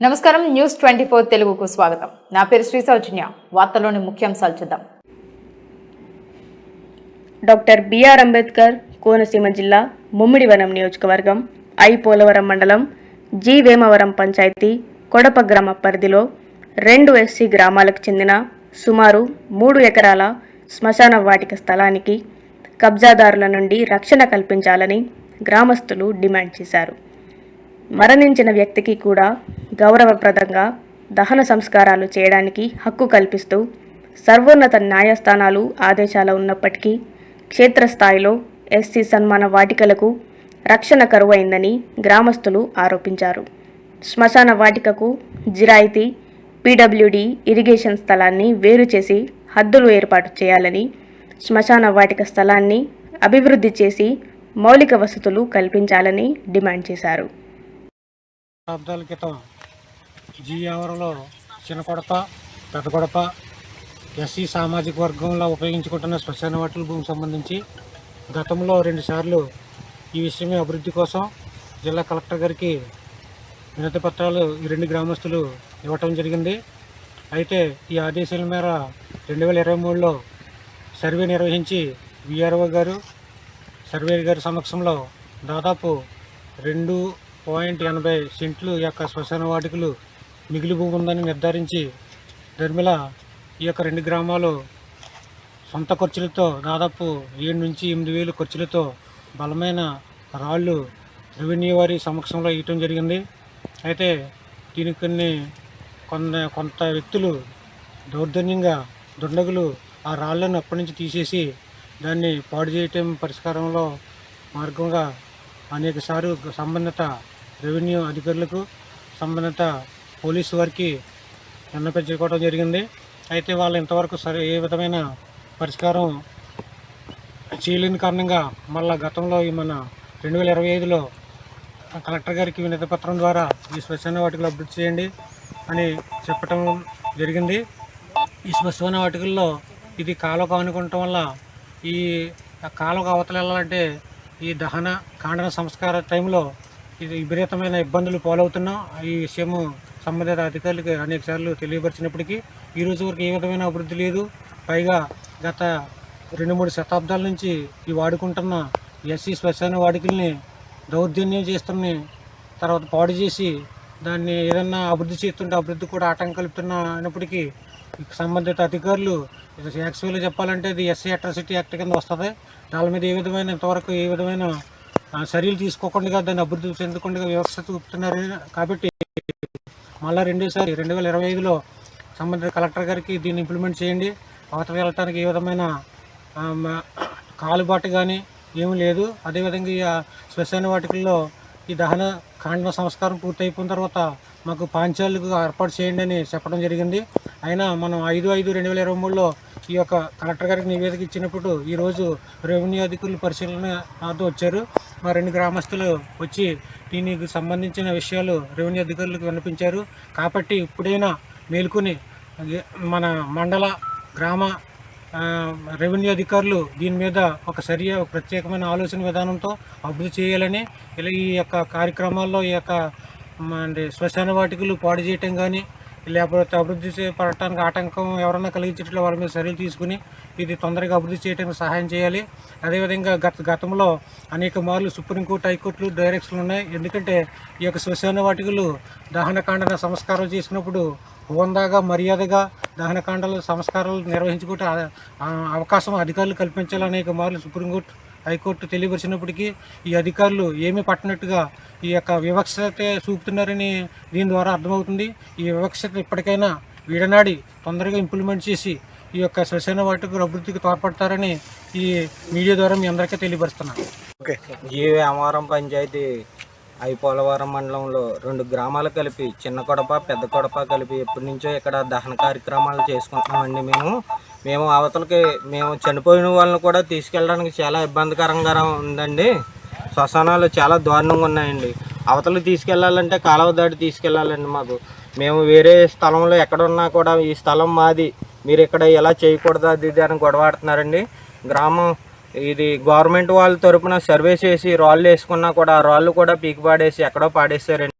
నమస్కారం. News twenty four తెలుగుకు స్వాగతం. నా పేరు శ్రీ సౌజన్య. వార్తలోని ముఖ్యాంశాలు చూద్దాం. డాక్టర్ బిఆర్ అంబేద్కర్ కోనసీమ జిల్లా ముమ్మిడివనం నియోజకవర్గం ఐ పోలవరం మండలం జి. వేమవరం పంచాయతీ కొడప గ్రామ పరిధిలో రెండు ఎస్సీ గ్రామాలకు చెందిన సుమారు మూడు ఎకరాల శ్మశాన వాటిక స్థలానికి కబ్జాదారుల నుండి రక్షణ కల్పించాలని గ్రామస్తులు డిమాండ్ చేశారు. మరణించిన వ్యక్తికి కూడా గౌరవప్రదంగా దహన సంస్కారాలు చేయడానికి హక్కు కల్పిస్తూ సర్వోన్నత న్యాయస్థానాలు ఆదేశాలు ఉన్నప్పటికీ క్షేత్రస్థాయిలో ఎస్సీ సన్మాన వాటికలకు రక్షణ కరువైందని గ్రామస్తులు ఆరోపించారు. శ్మశాన వాటికకు జిరాయితీ పీడబ్ల్యూడి ఇరిగేషన్ స్థలాన్ని వేరు చేసి హద్దులు ఏర్పాటు చేయాలని శ్మశాన వాటిక స్థలాన్ని అభివృద్ధి చేసి మౌలిక వసతులు కల్పించాలని డిమాండ్ చేశారు. శతాబ్దాల క్రితం జీఆవరంలో చిన్న కొడప పెద్ద కొడప ఎస్సీ సామాజిక వర్గంలో ఉపయోగించుకుంటున్న శ్మశాన వాటిల భూమి సంబంధించి గతంలో రెండుసార్లు ఈ విషయమే అభివృద్ధి కోసం జిల్లా కలెక్టర్ గారికి వినతి పత్రాలు ఈ రెండు గ్రామస్తులు ఇవ్వటం జరిగింది. అయితే ఈ ఆదేశాల మేర రెండు వేల ఇరవై మూడులో సర్వే నిర్వహించి విఆర్ఓ గారు సర్వే గారి సమక్షంలో దాదాపు రెండు పాయింట్ ఎనభై సెంట్లు యొక్క శ్మశాన వాటికలు మిగిలి భూమి ఉందని నిర్ధారించి నిర్మల ఈ యొక్క రెండు గ్రామాలు సొంత ఖర్చులతో దాదాపు ఏడు నుంచి ఎనిమిది వేలు ఖర్చులతో బలమైన రాళ్ళు రెవెన్యూ వారి సమక్షంలో ఇవ్వటం జరిగింది. అయితే దీనికి కొన్ని కొంత కొంత వ్యక్తులు దౌర్జన్యంగా దుండగులు ఆ రాళ్ళను అప్పటి నుంచి తీసేసి దాన్ని పాడు చేయటం పరిష్కారంలో మార్గంగా అనేక సార్లు సంబంధిత రెవెన్యూ అధికారులకు సంబంధిత పోలీసు వారికి విన్నపించుకోవడం జరిగింది. అయితే వాళ్ళు ఇంతవరకు సరే ఏ విధమైన పరిష్కారం చేయలేని కారణంగా మళ్ళా గతంలో ఈ మన రెండు వేల ఇరవై ఐదులో కలెక్టర్ గారికి వినతి పత్రం ద్వారా ఈ శ్మశాన వాటికలు అభివృద్ధి చేయండి అని చెప్పటం జరిగింది. ఈ శ్మశాన వాటికల్లో ఇది కాలువ ఆనుకుంటం వల్ల ఈ కాలువకు అవతల వెళ్ళాలంటే ఈ దహన కాండన సంస్కార టైంలో ఇది విపరీతమైన ఇబ్బందులు పాలవుతున్నాం. ఈ విషయము సంబంధిత అధికారులకు అనేక సార్లు తెలియపరిచినప్పటికీ ఈ రోజు వరకు ఏ విధమైన అభివృద్ధి లేదు. పైగా గత రెండు మూడు శతాబ్దాల నుంచి ఈ వాడుకుంటున్న ఎస్సీ శ్మశాన వాడికల్ని దౌర్జన్యం చేస్తున్న తర్వాత పాడు చేసి దాన్ని ఏదన్నా అభివృద్ధి చేస్తుంటే అభివృద్ధి కూడా ఆటంకం కలుపుతున్న అయినప్పటికీ సంబంధిత అధికారులు యాక్చువల్గా చెప్పాలంటే ఇది ఎస్సీ అట్రాసిటీ యాక్ట్ కింద వస్తుంది. దాని మీద ఏ విధమైన ఇంతవరకు ఏ విధమైన చర్యలు తీసుకోకుండా దాన్ని అభివృద్ధి చెందకుండా వ్యవస్థ చూపుతున్నారు కాబట్టి మళ్ళీ రెండోసారి రెండు వేల ఇరవై ఐదులో సంబంధిత కలెక్టర్ గారికి దీన్ని ఇంప్లిమెంట్ చేయండి. అవతల వెళ్ళటానికి ఏ విధమైన కాలుబాటు కానీ ఏమీ లేదు. అదేవిధంగా ఈ శ్మశాన వాటికల్లో ఈ దహన కాండ సంస్కారం పూర్తయిపోయిన తర్వాత మాకు పాంచాలకు ఏర్పాటు చేయండి అని చెప్పడం జరిగింది. అయినా మనం ఐదు ఐదు రెండు వేల ఇరవై మూడులో ఈ యొక్క కలెక్టర్ గారికి నివేదిక ఇచ్చినప్పుడు ఈరోజు రెవెన్యూ అధికారులు పరిశీలన నాతో వచ్చారు. మా రెండు గ్రామస్తులు వచ్చి దీనికి సంబంధించిన విషయాలు రెవెన్యూ అధికారులకు వినిపించారు కాబట్టి ఇప్పుడైనా మేల్కొని మన మండల గ్రామ రెవెన్యూ అధికారులు దీని మీద ఒక సరియ ఒక ప్రత్యేకమైన ఆలోచన విధానంతో అభివృద్ధి చేయాలని ఇలా ఈ యొక్క కార్యక్రమాల్లో ఈ యొక్క అంటే శ్మశాన వాటికలు పాడు చేయటం కానీ లేకపోతే అభివృద్ధి పడటానికి ఆటంకం ఎవరైనా కలిగించేట్లు వాళ్ళ మీద చర్యలు తీసుకుని ఇది తొందరగా అభివృద్ధి చేయడానికి సహాయం చేయాలి. అదేవిధంగా గత గతంలో అనేక మార్లు సుప్రీంకోర్టు హైకోర్టులు డైరెక్షన్లు ఉన్నాయి. ఎందుకంటే ఈ యొక్క శ్మశాన వాటికలు దహనకాండన సంస్కారం చేసినప్పుడు హోందాగా మర్యాదగా దహనకాండల సంస్కారాలు నిర్వహించుకుంటే అవకాశం అధికారులు కల్పించాలి అనేక మార్లు సుప్రీంకోర్టు హైకోర్టు తెలియపరిచినప్పటికీ ఈ అధికారులు ఏమీ పట్టినట్టుగా ఈ యొక్క వివక్షతే చూపుతున్నారని దీని ద్వారా అర్థమవుతుంది. ఈ వివక్షత ఇప్పటికైనా వీడనాడి తొందరగా ఇంప్లిమెంట్ చేసి ఈ యొక్క శ్మశాన వాటికి అభివృద్ధికి తోడ్పడతారని ఈ మీడియా ద్వారా మీ అందరికీ తెలియపరుస్తున్నాను జీవి అమవరం పంచాయతీ ఐపోలవరం మండలంలో రెండు గ్రామాలు కలిపి చిన్న కొడప పెద్ద కొడప కలిపి ఎప్పటి నుంచో ఇక్కడ దహన కార్యక్రమాలు చేసుకుంటున్నామండి మేము. మేము అవతలకి మేము చనిపోయిన వాళ్ళని కూడా తీసుకెళ్ళడానికి చాలా ఇబ్బందికరంగా ఉందండి. శ్మశానాలు చాలా దారుణంగా ఉన్నాయండి. అవతలకి తీసుకెళ్ళాలంటే కాలువ దాటి తీసుకెళ్ళాలండి మాకు. మేము వేరే స్థలంలో ఎక్కడున్నా కూడా ఈ స్థలం మాది. మీరు ఇక్కడ ఎలా చేయకూడదు అది ఇది అని గొడవాడుతున్నారండి. గ్రామం ఇది గవర్నమెంట్ వాళ్ళ తరపున సర్వే చేసి రాళ్ళు వేసుకున్నా కూడా ఆ రాళ్ళు కూడా పీకి పాడేసి ఎక్కడో పాడేశారండి.